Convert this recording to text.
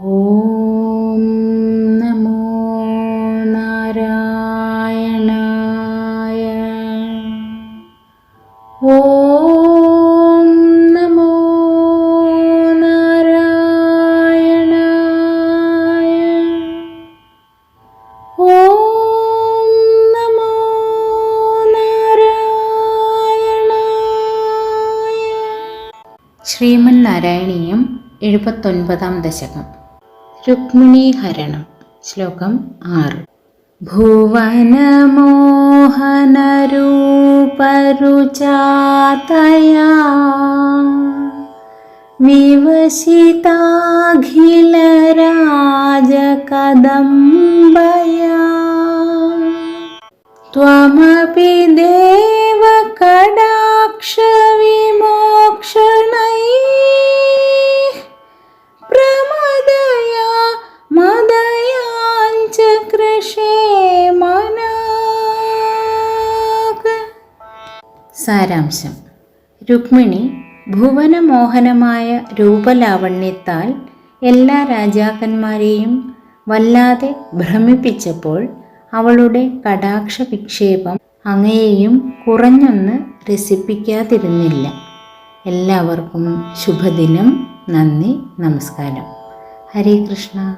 ഓം നമോ നാരായണായ. ഓം നമോ നാരായണായ. ഓം നമോ നാരായണായ. ശ്രീമൻ നാരായണീയം എഴുപത്തൊൻപതാം ദശകം. രുക്മിണീഹരണം ശ്ലോകം ആറ് ഭുവനമോഹനരൂപരുചാതയാ വിവശിതാഖിലരാജകദംബയാ त्वमपि देव സാരാംശം. രുക്മിണി ഭുവനമോഹനമായ രൂപലാവണ്യത്താൽ എല്ലാ രാജാക്കന്മാരെയും വല്ലാതെ ഭ്രമിപ്പിച്ചപ്പോൾ അവളുടെ കടാക്ഷ വിക്ഷേപം അങ്ങയെയും കുറഞ്ഞൊന്ന് രസിപ്പിക്കാതിരുന്നില്ല. എല്ലാവർക്കും ശുഭദിനം. നന്ദി. നമസ്കാരം. ഹരേ കൃഷ്ണ.